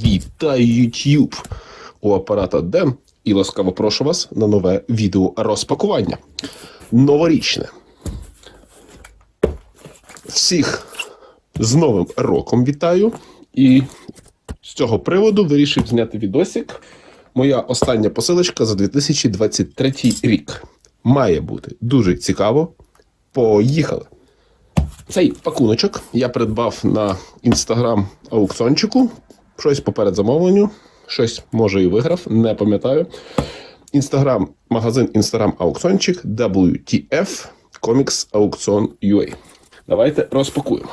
Вітаю YouTube! У апарата Ден і ласкаво прошу вас на нове відео розпакування. Новорічне. Всіх з Новим роком вітаю. І з цього приводу вирішив зняти відосик. Моя остання посилочка за 2023 рік. Має бути дуже цікаво. Поїхали! Цей пакуночок я придбав на інстаграм аукціончику. Щось поперед замовленню, щось може і виграв, не пам'ятаю. Інстаграм, магазин Інстаграм аукціончик WTF Comics Auktion UA. Давайте розпакуємо.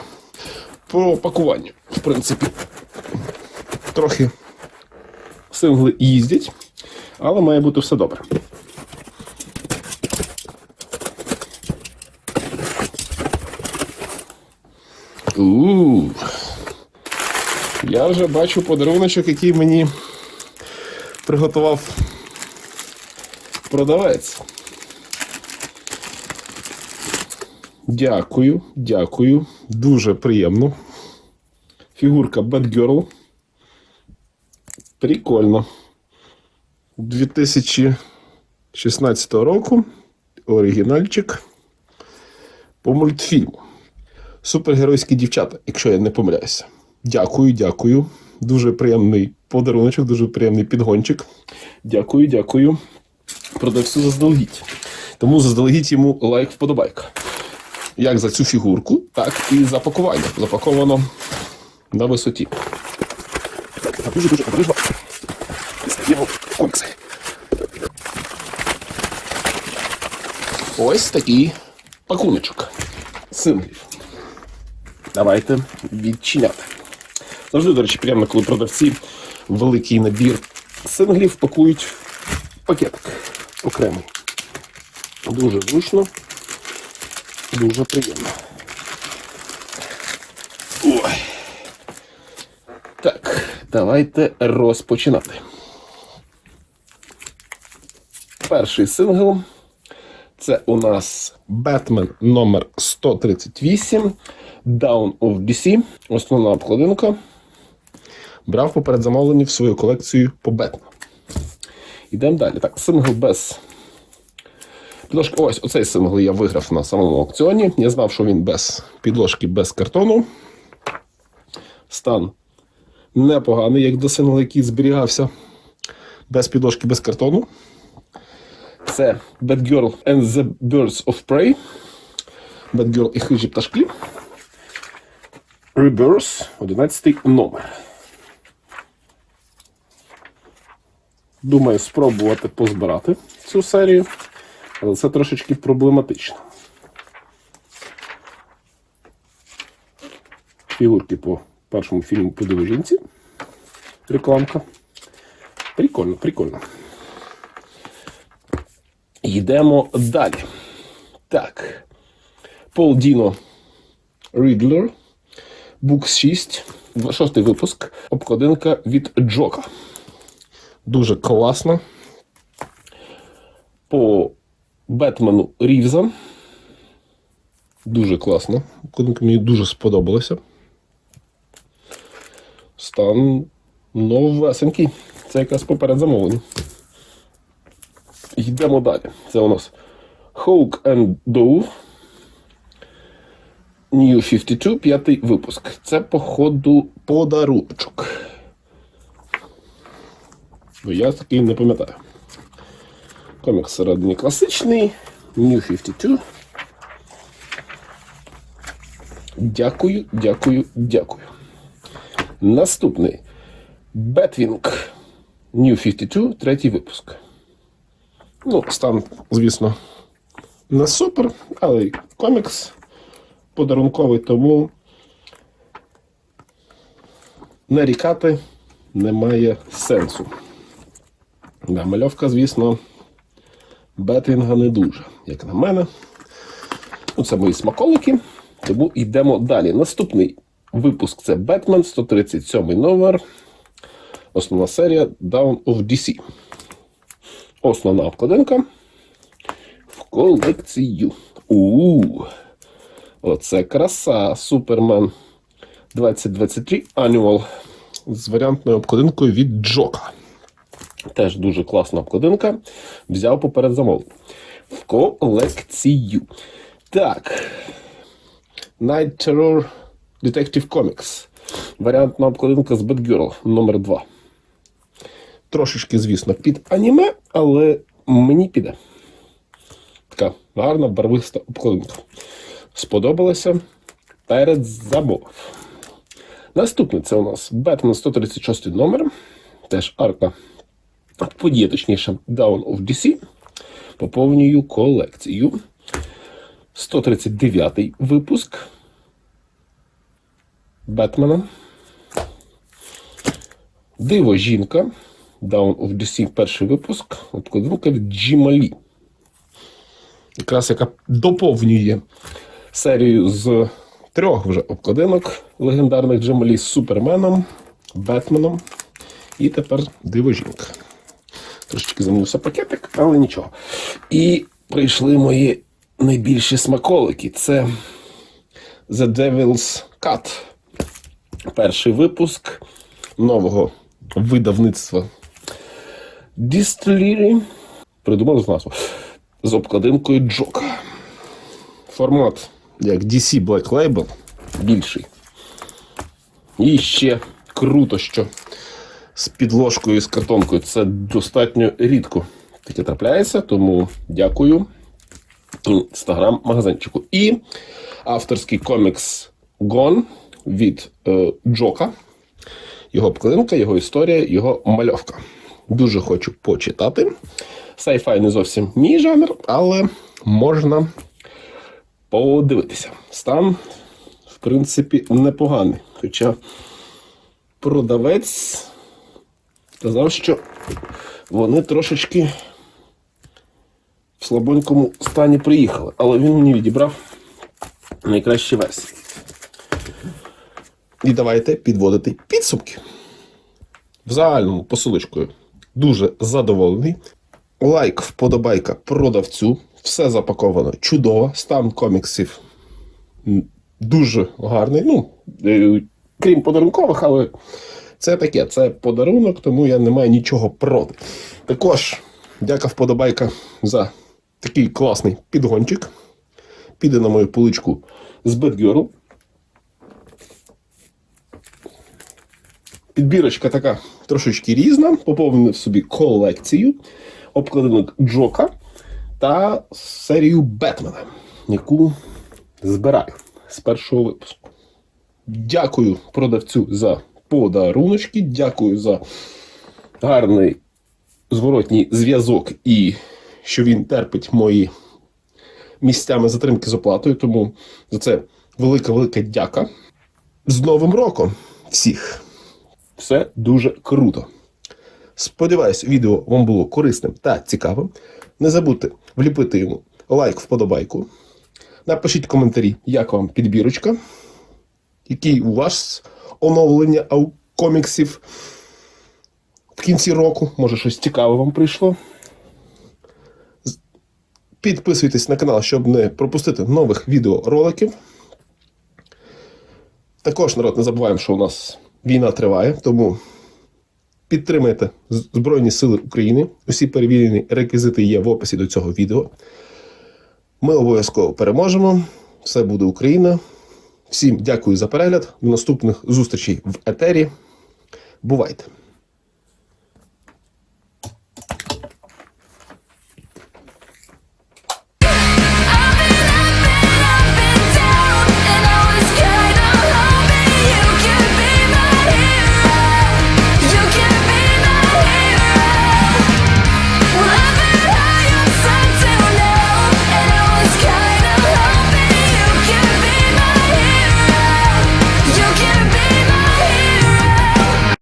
По пакуванню, в принципі, трохи сингли їздять, але має бути все добре. у Я вже бачу подаруночок, який мені приготував продавець. Дякую, дякую. Дуже приємно. Фігурка Bad Girl. Прикольно. 2016 року. Оригінальчик по мультфільму. Супергеройські дівчата, якщо я не помиляюся. Дякую, дякую. Дуже приємний подаруночок, дуже приємний підгончик. Дякую, дякую. Продавцю заздалегідь. Тому заздалегідь йому лайк вподобайка. Як за цю фігурку, так і за пакування. Запаковано на висоті. Дуже-дуже обережно. Дістаємо комікси. Ось такий пакуночок. Синглів. Давайте відчиняти. Завжди, до речі, приємно, коли продавці великий набір синглів пакують пакетик окремий. Дуже зручно, дуже приємно. Ой. Так, давайте розпочинати. Перший сингл це у нас Бетмен номер 138 Down of DC. Основна обкладинка. Брав поперед замовлені в свою колекцію по Бетмену. Йдемо далі. Так, сингл без. Підложки. Ось оцей сингл я виграв на самому аукціоні. Я знав, що він без підложки, без картону. Стан непоганий, як до сингла, який зберігався без підложки, без картону. Це Bad Girl and the Birds of Prey. Bad Girl і хижі пташки. Rebirth, 11 номер. Думаю, спробувати позбирати цю серію, але це трошечки проблематично. Фігурки по першому фільму по дивижинці. Рекламка. Прикольно, прикольно. Йдемо далі. Так. Пол Діно Рідлер. Букс 6. Шостий випуск. Обкладинка від Джока. Дуже класно. По Бетмену Рівза. Дуже класно. Обкладинка мені дуже сподобалася. Стан новесенький. Це якраз поперед замовлення. Йдемо далі. Це у нас Hawk and Dove. New 52, п'ятий випуск. Це, походу, подарунок. Бо я такий не пам'ятаю. Комікс всередині класичний. New 52. Дякую, дякую, дякую. Наступний Batwing New 52, третій випуск. Ну, стан, звісно, не супер, але комікс подарунковий, тому нарікати немає сенсу. Да, мальовка, звісно, Бетвінга не дуже, як на мене. Ну, Це мої смаколики. Тому йдемо далі. Наступний випуск це Бетмен, 137 номер. Основна серія Down of DC. Основна обкладинка в колекцію. У-у-у. Оце краса. Супермен 2023 Annual з варіантною обкладинкою від Джока. Теж дуже класна обкладинка. Взяв поперед замовлення. В колекцію. Так. Night Terror Detective Comics. Варіантна обкладинка з Batgirl номер 2 Трошечки, звісно, під аніме, але мені піде. Така гарна барвиста обкладинка. Сподобалося перед замовив. Наступний це у нас Batman 136 номер. Теж арка подія, точніше, Down of DC. Поповнюю колекцію. 139 випуск Бетмена. Диво жінка. Down of DC перший випуск. Обкладинка від Джималі. Якраз яка доповнює серію з трьох вже обкладинок легендарних Джималі з Суперменом, Бетменом і тепер Диво жінка. Трошечки замінився пакетик, але нічого. І прийшли мої найбільші смаколики. Це The Devil's Cut. Перший випуск нового видавництва Distillery. Придумав назву. З обкладинкою Джока. Формат як DC Black Label більший. І ще круто, що з підложкою і з картонкою. Це достатньо рідко таке трапляється, тому дякую інстаграм-магазинчику. І авторський комікс Gone від е, Джока. Його обкладинка, його історія, його мальовка. Дуже хочу почитати. Сайфай не зовсім мій жанр, але можна подивитися. Стан, в принципі, непоганий. Хоча продавець сказав, що вони трошечки в слабонькому стані приїхали, але він мені відібрав найкращі версії. І давайте підводити підсумки. В загальному посилочкою дуже задоволений. Лайк, вподобайка продавцю. Все запаковано чудово. Стан коміксів дуже гарний. Ну, е, крім подарункових, але це таке, це подарунок, тому я не маю нічого проти. Також дяка вподобайка за такий класний підгончик. Піде на мою поличку з Batgirl. Підбірочка така трошечки різна, поповнив собі колекцію обкладинок Джока та серію Бетмена, яку збираю з першого випуску. Дякую продавцю за подаруночки, дякую за гарний зворотній зв'язок і що він терпить мої місцями затримки з оплатою. Тому за це велика-велика дяка. З Новим роком всіх! Все дуже круто. Сподіваюсь, відео вам було корисним та цікавим. Не забудьте вліпити йому лайк, вподобайку. Напишіть коментарі, як вам підбірочка, який у вас оновлення коміксів в кінці року. Може, щось цікаве вам прийшло. Підписуйтесь на канал, щоб не пропустити нових відеороликів. Також, народ, не забуваємо, що у нас війна триває, тому підтримайте Збройні Сили України. Усі перевірені реквізити є в описі до цього відео. Ми обов'язково переможемо. Все буде Україна. Всім дякую за перегляд. До наступних зустрічей в етері. Бувайте!